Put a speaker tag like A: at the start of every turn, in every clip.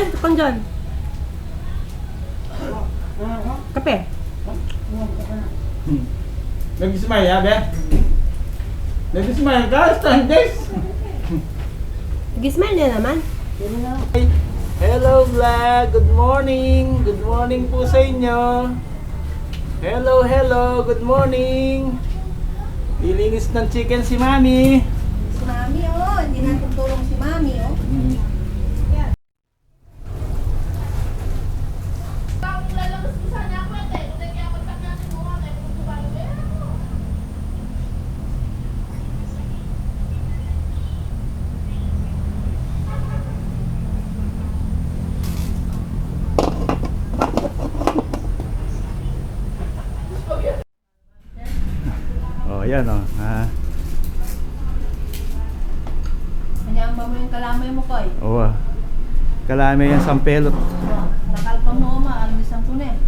A: Kape ka, dyan. Kape.
B: Hmm. Nag-smile ha, be? Nag-smile ka? Standes?
A: Gisman niya naman.
B: Hello vlog! Good morning! Good morning po sa inyo! Hello, hello! Good morning! Lilinis ng chicken si Mami!
C: Si Mami, oh. Hindi na tutulong si Mami, oh.
B: Oh, yan oh. Ha?
C: Kanyang ba mo yung kalamay mo, Koy?
B: Oo ah. Kalame yan sampelot.
C: Nakalpa mo, ma. Alisan ko na eh.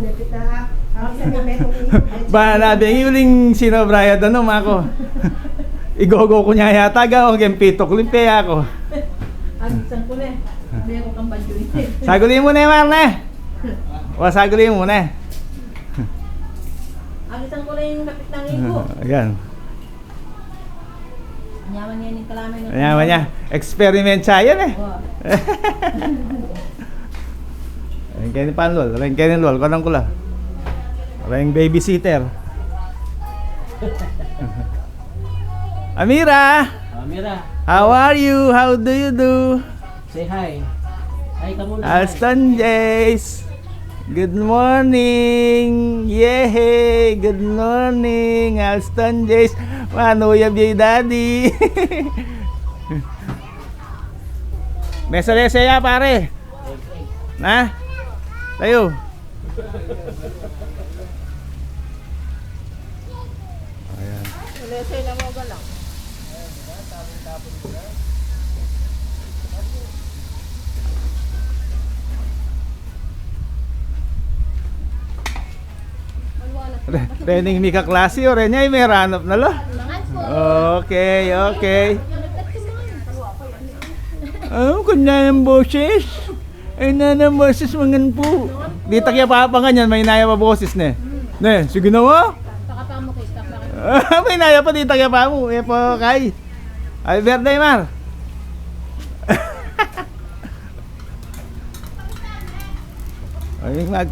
B: Ba, nabi, yung sino Brian, ano, mako? Igogo ko niya yata, gawa kang pitok, limpe ako.
C: Alisan ko na eh. Hindi ako kang badyo eh.
B: Sagulin mo na yung Marne! O, sagulin mo na.
C: Alisan ko na yung kapit ng igo.
B: Ayan.
C: Anyaman yan yung kalamay ng
B: Ayan, niya. Experiment siya yan eh.
C: Oh.
B: Ayan kayo ni Panlol. Ayan kayo ni Lol. Kanang kula. Ayan babysitter. Amira!
D: Amira,
B: How are you? How do you do?
D: say hi. Hi ka muna.
B: Alston Jace! Good morning! Yay! Good morning! Alston Jace! Manuyab yung daddy! Mesa-lesa ya pare! Na? Tayo! Rening Mika klase o Renya ay may ranap na lo. Okay, okay. Oh, kanya yung boses. Ay na ng boses mangan po. Di takya pa pa ganyan, may naya pa boses ne. Ne, sige na mo. may naya pa di takya pa mo. Eh po kay. Ay birthday mar. Ay, mag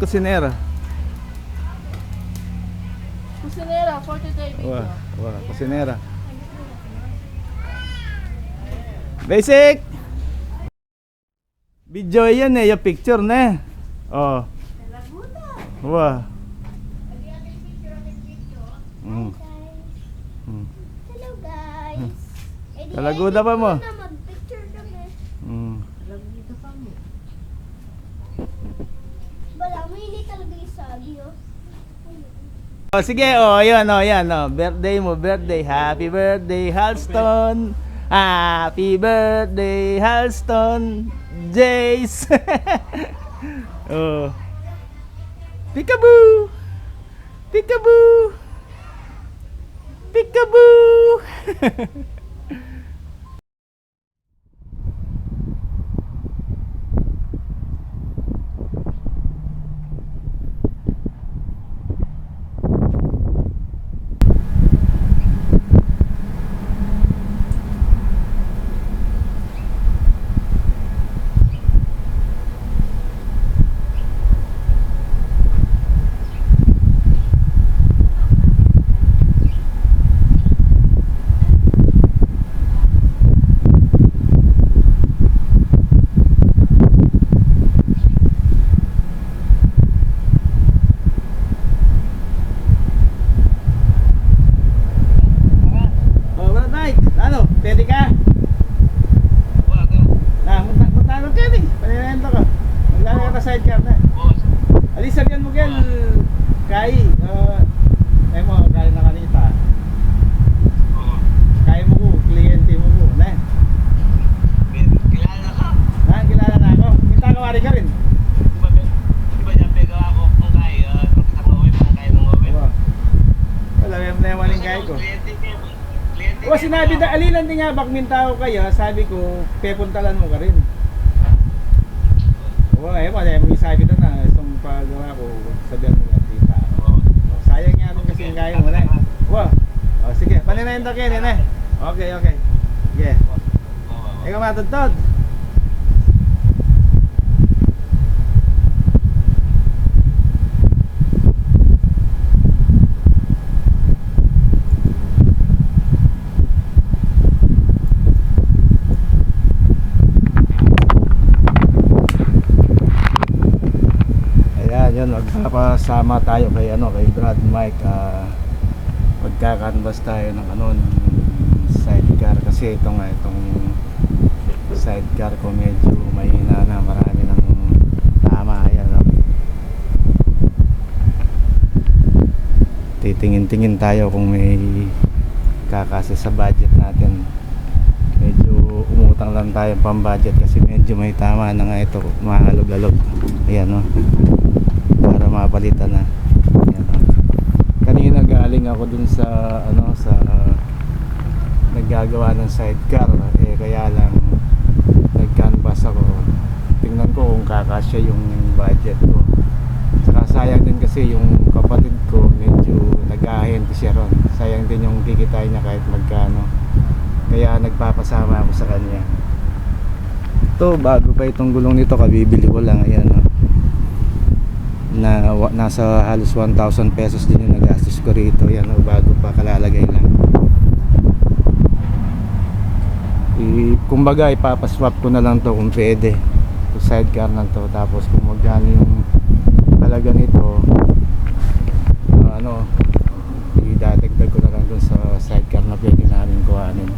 B: kusinera.
C: For today,
B: Wah, wah, kusinera. Basic! Video yan eh, yung picture na. Oh. Wah. Mm. Mm.
E: Hello guys. Eh, di
B: Kalaguda pa mo?
E: na mag-picture kami.
B: Mm.
E: Wala, mainit talaga yung sabi oh.
B: Oh, sige, oh, yan, oh, yan, oh. Birthday mo, birthday. Happy birthday, Halston. Happy birthday, Halston. Jace. oh. Peekaboo. Peekaboo. Peekaboo. Oh, Brad Mike, ano? Pwede ka? Na, munta, munta ano ka ni? Paninento ko. Maglalagay ka sa sidecar na. Alisan yan mo gel. Kai, uh, ay mo, kaya na kanita. Kaya mo ko, kliyente mo ko, na.
D: Kilala ka?
B: Na, January ka rin.
F: Di ba, di ba dyan pega ako kung kaya, kung isang oven, kung kaya ng oven.
B: Wala. Wala, may naman yung kaya ko.
F: Kliyente niya, kliyente
B: O sinabi na, alilan din nga bakmin tao kaya, sabi ko, pepuntalan mo ka rin. Oo, eh, wala, may sabi na na, itong pagawa ko, sabihan mo nga, tita. O, sayang nga rin kasi kaya mo na. Wow. O, sige, paninenta kayo, nene. Okay, okay. Sige. Ikaw matutod. Ayan, yun, magpapasama tayo kay ano, kay Brad Mike. ah magkakanvas tayo ng ano, ng sidecar kasi ito nga itong sidecar ko medyo mahina na, marami ng tama. Ayan, no? Titingin-tingin tayo kung may kakasa sa budget natin. Medyo umutang lang tayo pang budget kasi medyo may tama na nga ito, mahalog-alog. Ayan, no? Para mapalitan na Yan, kanina galing ako dun sa ano sa naggagawa ng sidecar eh kaya lang nag-canvas ako. Tingnan ko kung kakasya yung budget ko. Saka sayang din kasi yung kapatid ko medyo nag-ahente siya ron. Sayang din yung kikitain niya kahit magkano. Kaya nagpapasama ako sa kanya. Ito bago pa itong gulong nito kabibili ko lang ayan oh na nasa halos 1,000 pesos din yung nagastos ko rito. Yan o bago pa kalalagay lang. I, kumbaga ipapaswap ko na lang to kung pwede. To sidecar na to. Tapos kung magkano yung talaga nito ah, ano idadagdag ko na lang dun sa sidecar na pwede namin kuhanin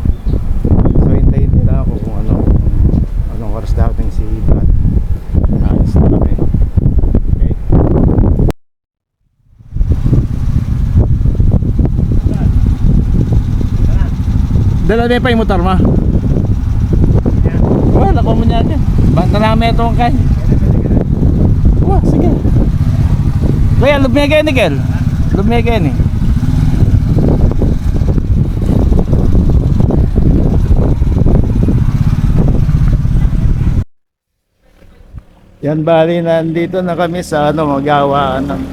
B: so hintayin nila ako kung ano kung anong oras dating si Brad alis na kami okay Dala na pa yung motor mo? Wala, nakuha mo niya dyan. Banta namin ito ang kay. Wah, sige. Kaya, lubmi kayo ni Kel. Lubmi kayo ni. Yan bali nandito na kami sa ano magawa ng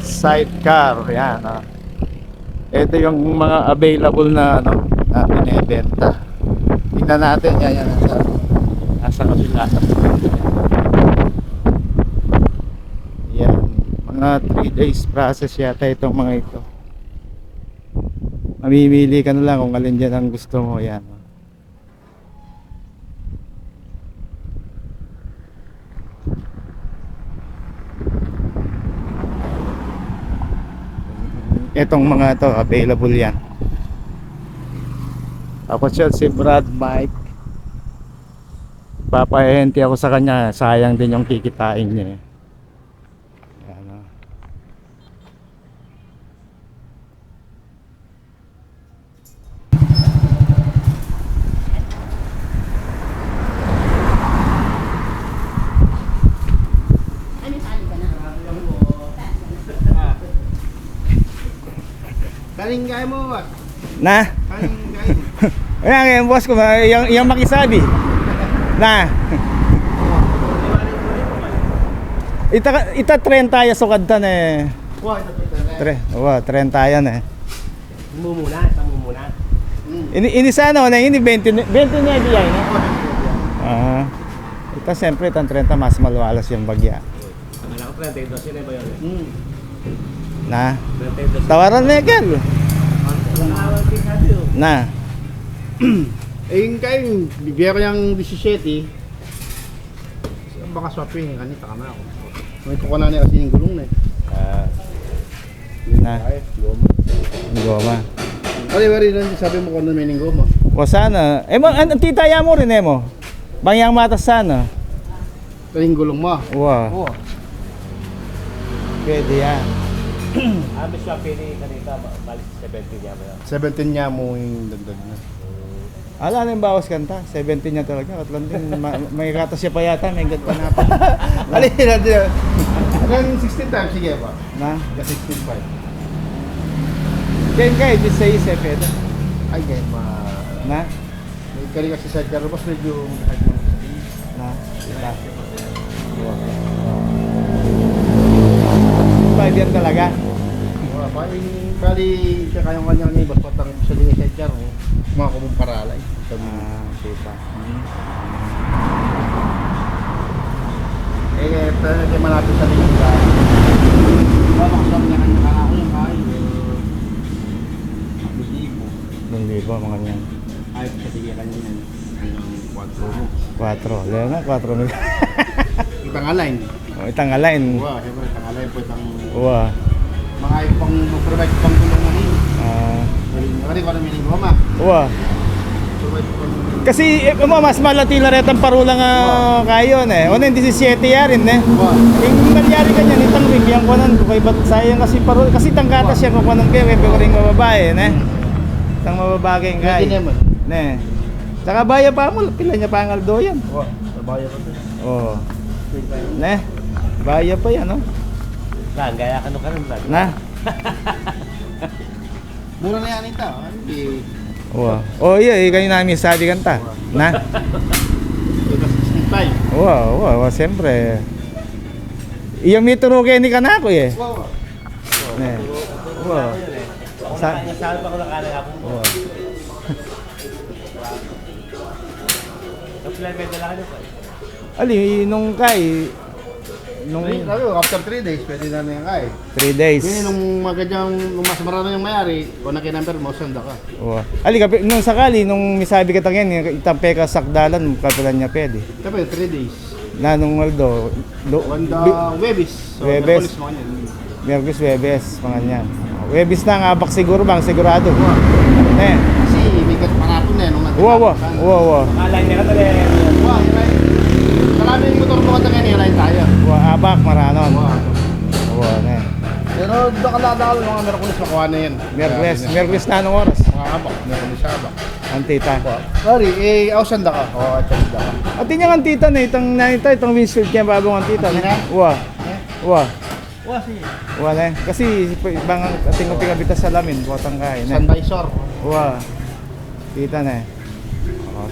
B: sidecar yan ah. Ito yung mga available na ano na binebenta. Tingnan natin yan yan nasa nasa kabila. Yan, mga 3 days process yata itong mga ito. Mamimili ka na lang kung alin dyan ang gusto mo yan. Itong mga to available yan. Ako siya si Brad Mike. Papahenti ako sa kanya. Sayang din yung kikitain niya. eh.
D: Kaling kaya mo ba?
B: Na?
D: Kaling kaya mo?
B: Ayan, yung boss ko, yung, yung makisabi. Na? Ita, ita 30 tayo sukad tan eh.
D: Wah, ito ito.
B: Tre, wa, 30 yan eh.
D: Mumuna, sa mumuna.
B: Ini ini sa ano, na ini 20 20 na diyan. eh. Ah. Ito siyempre tan 30 mas malwalas yung bagya.
F: Akala ko 32 yun eh ba yun?
D: Hmm.
B: Na.
F: 32.
B: Tawaran na
F: oh.
B: Na.
D: Eh, yung kayo, ko yung 17. Baka swapping, kanita ka na ako. May kukunan niya kasi yung gulong na eh.
B: Ah. Na.
D: Ay, goma.
B: Goma.
D: Kasi wari lang sabi mo kung ano may goma.
B: O sana. Eh mo ang titaya mo rin eh mo. Bangyang matas sana.
D: Ito yung gulong mo.
B: Wa.
D: Oo.
B: Pwede yan.
F: Ah, may swap ini kanita, balik 70 niya yun?
D: 17 niya mo yung dagdag na.
B: Ala na yung bawas kanta. 17 niya talaga. Atlantin, ma- may gatas siya pa yata. May gata na pa.
D: Alin natin. Hanggang 16 times, sige pa.
B: na?
D: Hanggang 16 pa.
B: Kaya kaya, di sa isip eh.
D: Ay, ganyan ma...
B: Na?
D: May kari kasi sa Jaro, mas medyo mo.
B: Na? Na? Five yan talaga.
D: Wala pa, yung bali, siya kayang kanya ni Bas Patang sa linya sa Jaro, mga kumumparalay. Sabi mo.
B: Ah, kita.
D: Eh, kaya kaya malapit sa linya sa Wala ko sabi niya kanya ako yung kain. Bibibo.
B: Yung libo, mga yan.
D: Ay, kasi kaya kanya yan. Hanggang 4 mo.
B: 4. Leo na, 4 mil.
D: Itang alain.
B: o, itang alain.
D: Wah, siyempre, itang alain po itang
B: Uwa.
D: mga ipang provide pang tulong mo rin.
B: Ah,
D: Kasi ko na mama.
B: uwa.
D: Provide pang
B: Kasi, eh, mo, mas malati na rin ang parulang uh, kayo, eh. O, 17 ya rin, eh.
D: Wah.
B: Yung nangyari kanyan, itang wig, yung kunan ko kay ba't sayang kasi parol, kasi itang gatas siya kukunan kayo, kaya ko rin mababae, ne? Itang mababagay kay.
D: naman.
B: Ne. Saka baya pa mo, pila niya pa ang aldo yan.
D: Wah, sabaya ko to.
B: Ne. Baya pa yan, no?
F: Lang, gaya ka nung kanon lang.
B: Na.
D: Mura na yan ito. Hindi.
B: Oo. Oh, iya, eh, kayo namin sabi kanta. Na.
D: Ito 65.
B: Oo, oo, oo, siyempre. Iyang mituro kayo ni Kanako, eh.
D: Wow.
B: Ne. Oo. Sa
F: Saan pa ko nakala ako?
B: Oo.
F: Tapos lang may
B: Ali, nung kay, nung
D: Three, sabi ko, after 3 days, pwede na na yan kay.
B: 3 days.
D: Kaya nung magadyang, nung mas marami yung mayari, kung nakinumber mo, sanda ka.
B: Oo. Ali, kapi, nung sakali, nung misabi ka tangyan, itang peka sakdalan, kapilan niya pwede.
D: Sabi, 3 days.
B: Na nung Waldo, lo,
D: Wanda,
B: bi-
D: Webis. So,
B: Webis.
D: Webis.
B: Merkulis, Webes, mga niyan. Webes na nga, abak siguro bang, sigurado. Eh,
D: Kasi may parapon na yan nung natin.
B: uwa, uwa, uwa, uwa.
F: Akala niya ka talaga.
D: Nadakal, mga Merkulis makuha na yan.
B: Merkulis,
D: na.
B: Merkulis na anong oras?
D: Mga abak, Merkulis abak.
B: Antita.
D: Sorry, eh, ako sanda ka. Oo, at sanda ka.
B: At yun yung antita na, itang nanita, itong windshield kaya babong antita. ne.
D: Antita?
B: Uwa,
D: Eh?
B: uwa.
D: Uwa, sige.
B: Uwa, ne. Kasi, ibang ating uping sa lamin, buwatang kain. ne.
D: Sunvisor.
B: Uwa. Kita na eh. Oh.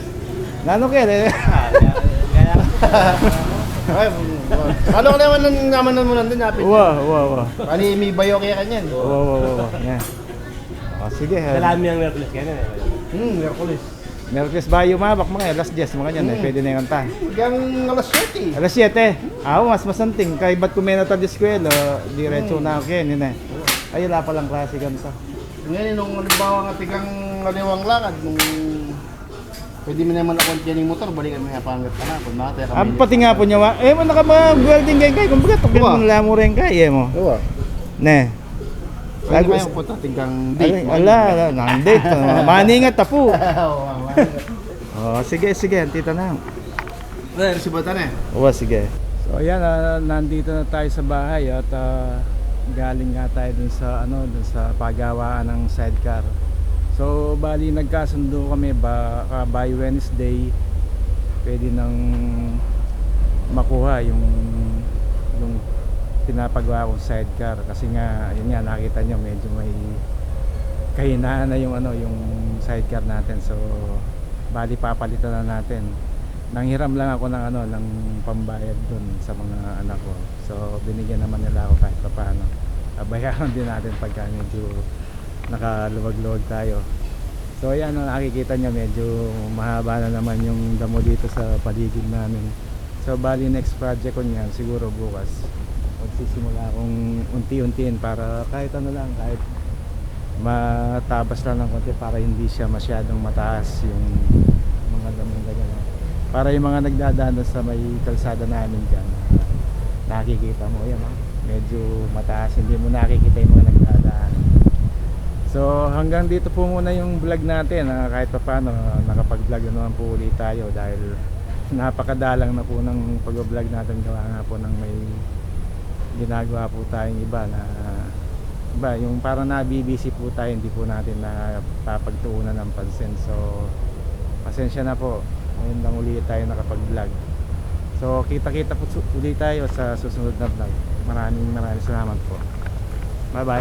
B: Nano kaya eh?
D: Ay. Ano ka naman nang naman mo nandun, napit?
B: Uwa, uwa, uwa.
D: Ani, may bayo kaya kanyan.
B: Uwa, uwa, uwa, uwa. Yan. Oh, sige. eh.
F: Salami ang Merkulis ka na.
D: Hmm, Merkulis.
B: Merkes Bayo Mabak mga alas 10 mga yan eh. Pwede na yung kanta.
D: Hanggang alas 7.
B: Alas 7. Ah, mas masanting. Kay ba't kumena ta di eskwela, diretso na ako yan. Yun eh. Ay, wala palang klase kanta.
D: Ngayon, nung halimbawa nga tigang aliwang lakad, nung pwede mo naman ako yan yung motor, balikan mo yung pangat ka na. Kung nakataya ka
B: Ah, pati nga po niya, wa- eh, man naka mga welding kay kay. Kumbaga, tukyan
D: Uwa.
B: mo nila mo rin kay, eh mo.
D: Uwa.
B: Ne.
D: Pwede
B: Sabi-
D: kayo punta tigang
B: Ay,
D: date.
B: ala, ala, nang date. ah, Maningat ta po.
D: Oo,
B: Oh, sige, sige, tita na.
D: Bata na eh.
B: Oo, sige. So ayan, ah, nandito na tayo sa bahay at ah, galing nga tayo dun sa ano, dun sa pagawaan ng sidecar. So bali nagkasundo kami ba ah, by Wednesday pwede nang makuha yung yung pinapagawa kong sidecar. Kasi nga yun nga nakita nyo medyo may kahinaan na yung ano yung sidecar natin. So bali papalitan na natin. Nanghiram lang ako ng ano ng pambayad dun sa mga anak ko. So binigyan naman nila ako kahit pa paano abayaran din natin pagka medyo nakaluwag-luwag tayo. So ayan ang nakikita nyo medyo mahaba na naman yung damo dito sa paligid namin. So bali next project ko niyan siguro bukas. Magsisimula akong unti-untiin para kahit ano lang kahit matabas lang ng konti para hindi siya masyadong mataas yung mga damong ganyan. Para yung mga nagdadaan sa may kalsada namin dyan nakikita mo yan medyo mataas. Hindi mo nakikita yung mga nagdadaan so hanggang dito po muna yung vlog natin ah, kahit pa paano nakapag vlog na naman po ulit tayo dahil napakadalang na po ng pag-vlog natin gawa nga po ng may ginagawa po tayong iba na iba yung parang nabibisi po tayo hindi po natin na papagtuunan ng pansin so Pasensya na po. Ngayon lang uli tayo nakapag-vlog. So, kita-kita po su- uli tayo sa susunod na vlog. Maraming maraming salamat po. 拜拜。